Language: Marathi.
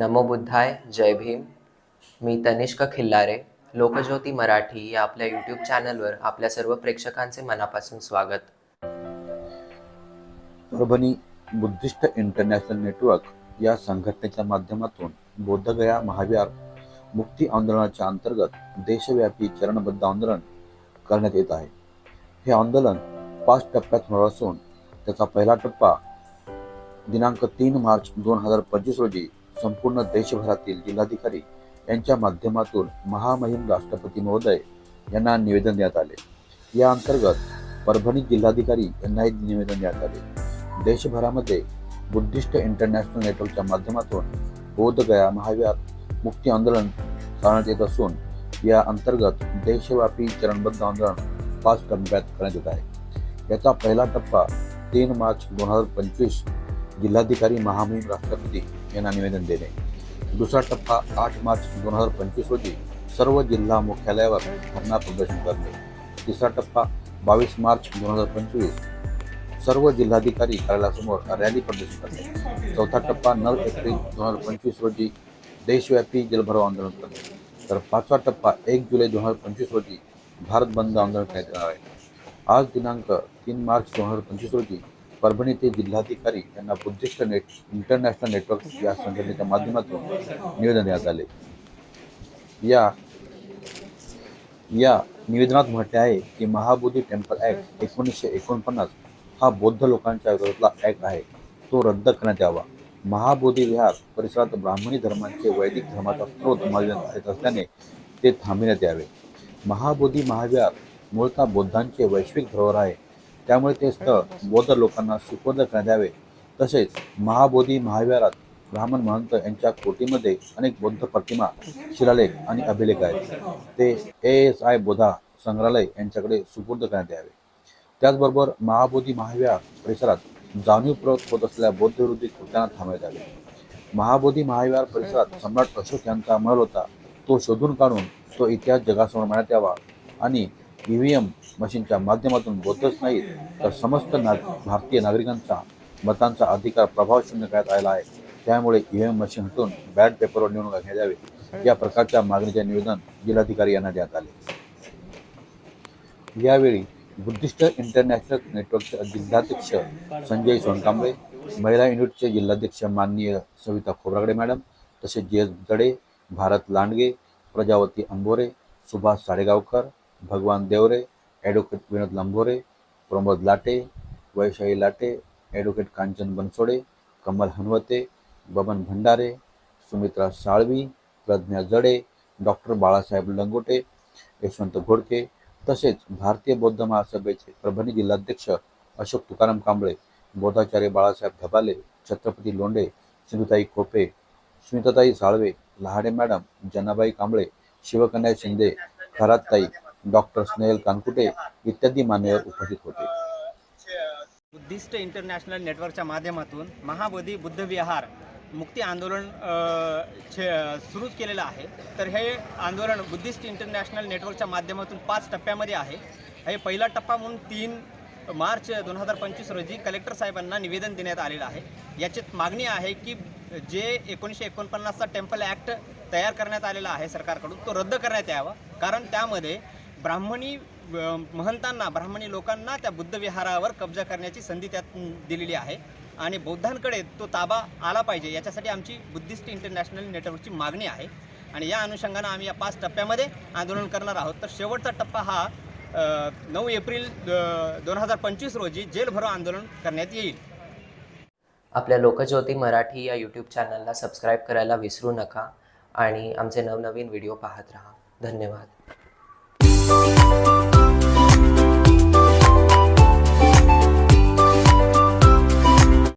नमो बुद्धाय जय भीम. मी तनिष्क खिल्लारे लोकज्योती मराठी या आपल्या यूट्यूब चॅनलवर आपल्या सर्व प्रेक्षकांचे मनापासून स्वागत. परभणी बुद्धिस्ट इंटरनॅशनल नेटवर्क या संघटनेच्या माध्यमातून बोधगया महाविहार मुक्ती आंदोलनाच्या अंतर्गत देशव्यापी चरणबद्ध आंदोलन करण्यात येत आहे. हे आंदोलन पाच टप्प्यात होणार असून त्याचा पहिला टप्पा दिनांक तीन मार्च दोन हजार पंचवीस रोजी संपूर्ण देशभरातील जिल्हाधिकारी यांच्या माध्यमातून महामहिम राष्ट्रपती महोदय यांना निवेदन देण्यात आले. या अंतर्गत परभणी जिल्हाधिकारी यांनाही निवेदन देण्यात आले. देशभरामध्ये बुद्धिस्ट इंटरनॅशनल नेटवर्कच्या माध्यमातून बोधगया महाविहार मुक्ती आंदोलन चालण्यात येत असून या अंतर्गत देशव्यापी चरणबद्ध आंदोलन पाच टप्प्यात करण्यात येत आहे. याचा पहिला टप्पा तीन मार्च दोन हजार पंचवीस जिल्हाधिकारी महामहिम राष्ट्रपती यांना निवेदन देणे दुसरा टप्पा आठ मार्च दोन हजार पंचवीस रोजी सर्व जिल्हा मुख्यालयावर धरणा प्रदर्शन करणे तिसरा टप्पा बावीस मार्च दोन हजार पंचवीस सर्व जिल्हाधिकारी कार्यालयासमोर रॅली प्रदर्शन करणे चौथा टप्पा नऊ एप्रिल दोन हजार पंचवीस रोजी देशव्यापी जलभराव आंदोलन करणे तर पाचवा टप्पा एक जुलै दोन हजार पंचवीस रोजी भारत बंद आंदोलन करण्यात येणार आहे आज दिनांक तीन मार्च दोन हजार पंचवीस रोजी परभणी ते जिल्हाधिकारी यांना बुद्धिस्ट नेट इंटरनॅशनल नेटवर्क या संघटनेच्या माध्यमातून निवेदन देण्यात आले. या या निवेदनात म्हटले आहे की महाबोधी टेम्पल ॲक्ट एकोणीसशे एकोणपन्नास हा बौद्ध लोकांच्या विरोधातला ॲक्ट आहे. तो रद्द करण्यात यावा. महाबोधी विहार परिसरात ब्राह्मणी धर्मांचे वैदिक धर्माचा स्रोत मानण्यात येत असल्याने ते थांबविण्यात यावे. महाबोधी महाविहार मूळतः बौद्धांचे वैश्विक धरोहर आहे. त्यामुळे ते स्थळ बौद्ध लोकांना सुपूर्द करण्यात यावे तसेच महाबोधी महाविहारात ब्राह्मण महंत यांच्या कोटीमध्ये अनेक बौद्ध प्रतिमा शिलालेख आणि अभिलेख आहेत. ते ए एस आय बोधा संग्रहालय यांच्याकडे सुपूर्द करण्यात यावे त्याचबरोबर महाबोधी महाविहार परिसरात जाणीवपूर्वक होत असलेल्या बौद्धविरोधी कृत्यांना थांबवण्यात यावे. महाबोधी महाविहार परिसरात सम्राट अशोक यांचा मल होता. तो शोधून काढून तो इतिहास जगासमोर मांडण्यात यावा आणि ई व्ही एम मशीनच्या माध्यमातून होतच नाहीत तर समस्त ना भारतीय नागरिकांचा मतांचा अधिकार प्रभावशून्य करण्यात आला आहे. त्यामुळे ई व्ही एम मशीन हटून बॅट पेपरवर निवडणूक घेण्यात या प्रकारच्या मागणीचे निवेदन जिल्हाधिकारी यांना देण्यात आले. यावेळी बुद्धिस्ट इंटरनॅशनल नेटवर्कचे जिल्हाध्यक्ष संजय सोनकांबळे महिला युनिटचे जिल्हाध्यक्ष माननीय सविता खोब्रागडे मॅडम तसेच जी एस जडे Bharat Landge Prajavati Ambore Subhash Sadegaonkar Bhagwan Deore advocate Vinod Lambhore Pramod Late Vaishali Late advocate Kanchan Bansode Kamal Hanwate Baban Bhandare Sumitra Salvi Pradnya Jade doctor Balasaheb Langote Yashwant Ghodke तसेच भारतीय बौद्ध महासभेचे परभणी जिल्हाध्यक्ष अशोक तुकाराम कांबळे बोधाचार्य बाळासाहेब धबाले छत्रपती लोंढे सिंधुताई खोपे स्मिताताई साळवे लहाडे मॅडम जनाबाई कांबळे शिवकन्या शिंदे खरातताई डॉक्टर स्नेहल कानकुटे इत्यादी मान्यवर उपस्थित होते. बुद्धिस्ट इंटरनॅशनल नेटवर्कच्या माध्यमातून महाबोधी बुद्ध विहार मुक्ती आंदोलन छे- सुरूच केलेलं आहे. तर हे आंदोलन बुद्धिस्ट इंटरनॅशनल नेटवर्कच्या माध्यमातून पाच टप्प्यामध्ये आहे. हे पहिला टप्पा म्हणून तीन मार्च दोन हजार पंचवीस रोजी कलेक्टर साहेबांना निवेदन देण्यात आलेलं आहे. याची मागणी आहे की जे एकोणीसशे एकोणपन्नासचा टेम्पल ॲक्ट तयार करण्यात आलेला आहे सरकारकडून तो रद्द करण्यात यावा. कारण त्यामध्ये ब्राह्मणी महंतांना ब्राह्मणी लोकांना त्या बुद्धविहारावर कब्जा करण्याची संधी त्यात दिलेली आहे. आणि बौद्धांकडे तो ताबा आला पाहिजे याच्यासाठी आमची बुद्धिस्ट इंटरनॅशनल नेटवर्कची मागणी आहे. आणि या अनुषंगानं आम्ही या पाच टप्प्यामध्ये आंदोलन करणार आहोत. तर शेवटचा टप्पा हा नऊ एप्रिल दोन हजार पंचवीस रोजी जेलभरो आंदोलन करण्यात येईल. आपल्या लोकज्योती मराठी या यूट्यूब चॅनलला सबस्क्राईब करायला विसरू नका. आणि आमचे नवनवीन व्हिडिओ पाहत राहा. धन्यवाद.